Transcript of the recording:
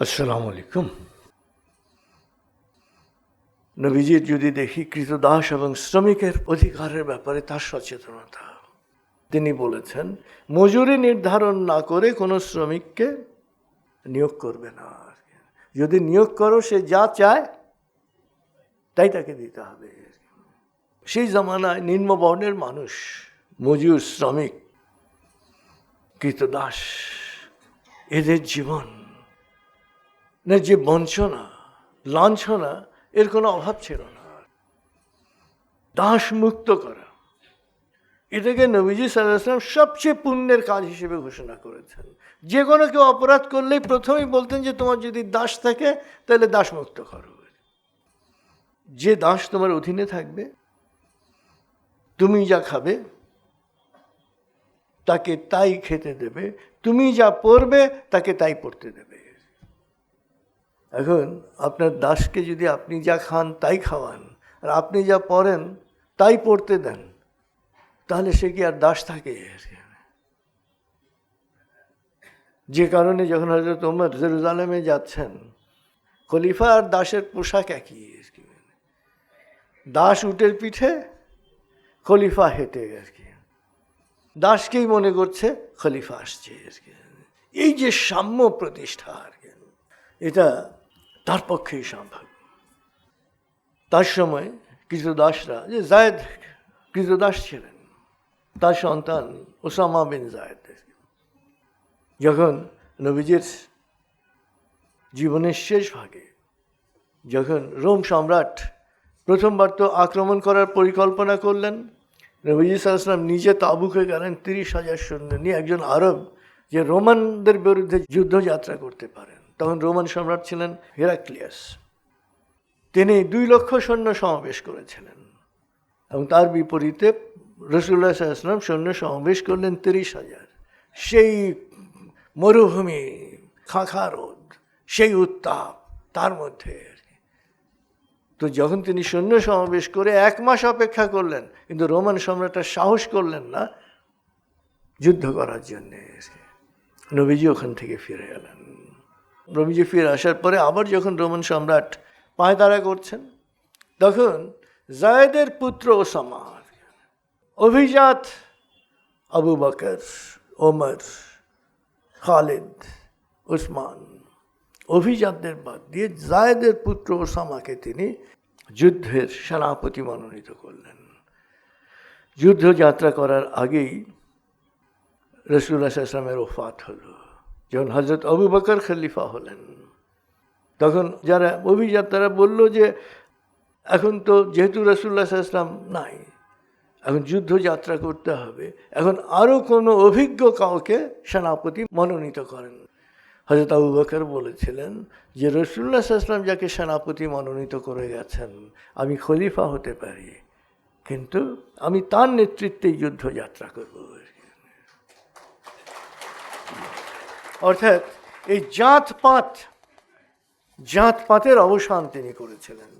আসসালামু আলাইকুম। নবীজির যদি দেখি কৃতদাস এবং শ্রমিকের অধিকারের ব্যাপারে তার সচেতনতা। তিনি বলেছেন, মজুরি নির্ধারণ না করে কোনো শ্রমিককে নিয়োগ করবে না। যদি নিয়োগ করো, সে যা চায়, তাই তাকে দিতে হবে। সেই জামানায় নিম্নবর্ণের মানুষ, মজুর শ্রমিক, কৃতদাস, এদের জীবন না, যে বঞ্চনা, লাঞ্ছনা, এর কোনো অভাব ছিল না। দাস মুক্ত করা। এটাকে নবীজি সাল্লাম সবচেয়ে পুণ্যের কাজ হিসেবে ঘোষণা করেছেন। যে কোনো কেউ অপরাধ করলেই প্রথমেই বলতেন যে, তোমার যদি দাস থাকে, তাহলে দাস মুক্ত করো। যে দাস তোমার অধীনে থাকবে, তুমি যা খাবে, তাকে তাই খেতে দেবে, তুমি যা পড়বে তাকে তাই পড়তে দেবে। এখন আপনার দাসকে যদি আপনি যা খান তাই খাওয়ান, আর আপনি যা পড়েন তাই পড়তে দেন, তাহলে সে কি আর দাস থাকে? যে কারণে যখন হজরত ওমর জেরুজালেমে যাচ্ছেন, খলিফা আর দাসের পোশাক একই। আর কি দাস উটের পিঠে, খলিফা হেঁটে আর কি। দাসকেই মনে করছে খলিফা আসছে আর কি। এই যে সাম্য প্রতিষ্ঠা আর কি। এটা তার পক্ষেই সম্ভব। তার সময় কিছু দাসরা যে জায়দ কৃতদাস ছিলেন, তার সন্তান ওসামা বিন জায়দ। যখন নবীজির জীবনের শেষ ভাগে, যখন রোম সম্রাট প্রথমবার তো আক্রমণ করার পরিকল্পনা করলেন, নবীজি সাল্লাম নিজে তাবুকে গেলেন তিরিশ হাজার সৈন্য নিয়ে একজন আরব যে রোমানদের বিরুদ্ধে যুদ্ধযাত্রা করতে পারেন। তখন রোমান সম্রাট ছিলেন হেরাক্লিয়াস। তিনি দুই লক্ষ সৈন্য সমাবেশ করেছিলেন এবং তার বিপরীতে রসুল্লাহ সাল্লাম সৈন্য সমাবেশ করলেন তিরিশ হাজার। সেই মরুভূমি, খাঁখা রোদ, সেই উত্তাপ, তার মধ্যে তো যখন তিনি সৈন্য সমাবেশ করে এক মাস অপেক্ষা করলেন, কিন্তু রোমান সম্রাটটা সাহস করলেন না যুদ্ধ করার জন্যে নবীজি ওখান থেকে ফিরে এলেন। নবীজি ফিরে আসার পরে আবার যখন রোমান সম্রাট পায়তারা করছেন, তখন জায়দের পুত্র ওসামা অভিজাত আবু বকর, ওমর, খালিদ, উসমান অভিজাতদের বাদ দিয়ে জায়দের পুত্র ওসামাকে তিনি যুদ্ধের সেনাপতি মনোনীত করলেন। যুদ্ধযাত্রা করার আগেই রসুল্লাহ আসলামের ওফাত হলো। যখন হজরত আবু বকর খলিফা হলেন, তখন যারা অভিজাত তারা বলল যে, এখন তো যেহেতু রসুল্লাহ ইসলাম নাই, এখন যুদ্ধযাত্রা করতে হবে, এখন আরও কোনো অভিজ্ঞ কাউকে সেনাপতি মনোনীত করেন। হজরত আবু বকর বলেছিলেন যে রসুল্লাহ ইসলাম যাকে সেনাপতি মনোনীত করে গেছেন, আমি খলিফা হতে পারি, কিন্তু আমি তার নেতৃত্বেই যুদ্ধযাত্রা করব। অর্থাৎ এই জাতপাত জাতপাতের অবসান তিনি করেছিলেন।